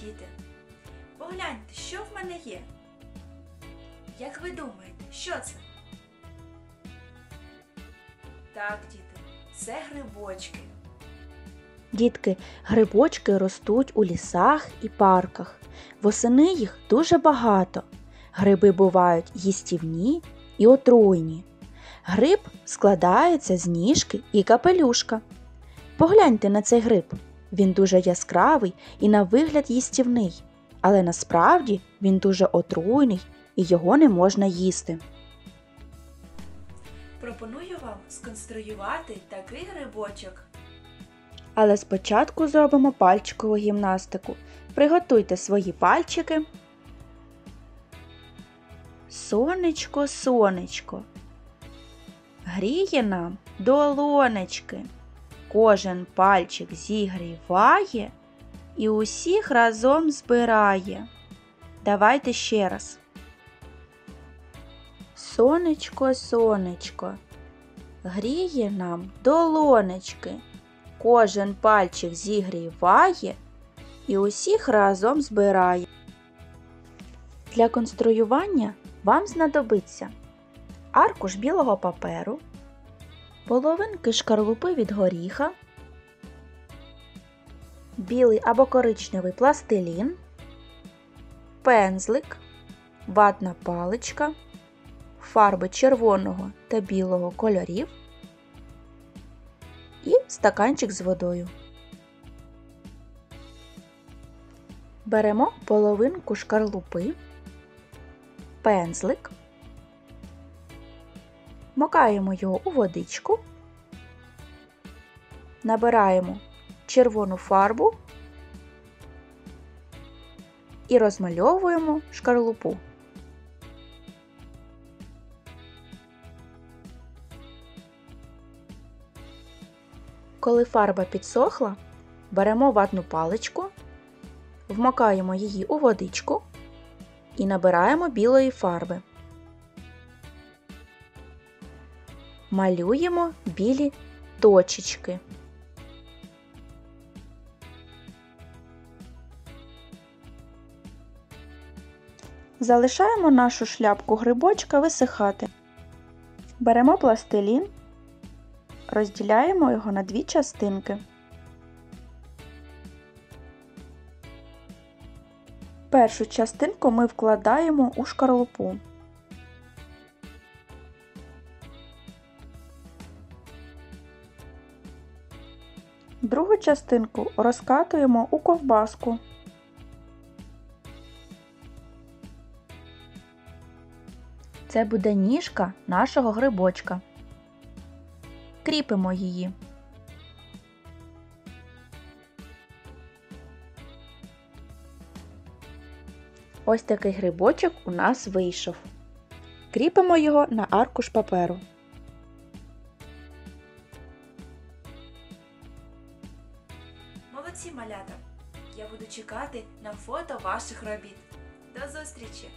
діти. Погляньте, що в мене є. Як ви думаєте, що це? Так, діти, це грибочки. Дітки, грибочки ростуть у лісах і парках. Восени їх дуже багато. Гриби бувають їстівні і отруйні. Гриб складається з ніжки і капелюшка. Погляньте на цей гриб. Він дуже яскравий і на вигляд їстівний, але насправді він дуже отруйний і його не можна їсти. Пропоную вам сконструювати такий грибочок. Але спочатку зробимо пальчикову гімнастику. Приготуйте свої пальчики. Сонечко, сонечко. Гріє нам долонечки. Кожен пальчик зігріває і усіх разом збирає. Давайте ще раз. Сонечко, сонечко. Гріє нам долонечки. Кожен пальчик зігріває і усіх разом збирає. Для конструювання вам знадобиться аркуш білого паперу, половинки шкарлупи від горіха, білий або коричневий пластилін, пензлик, ватна паличка, фарби червоного та білого кольорів і стаканчик з водою. Беремо половинку шкарлупи, пензлик, макаємо його у водичку, набираємо червону фарбу і розмальовуємо шкарлупу. Коли фарба підсохла, беремо ватну паличку, вмокаємо її у водичку і набираємо білої фарби. Малюємо білі точечки. Залишаємо нашу шляпку грибочка висихати. Беремо пластилін розділяємо його на дві частинки. Першу частинку ми вкладаємо у шкарлупу. Другу частинку розкатуємо у ковбаску. Це буде ніжка нашого грибочка кріпимо її. Ось такий грибочок у нас вийшов. Кріпимо його на аркуш паперу. Молодці малята! Я буду чекати на фото ваших робіт. До зустрічі!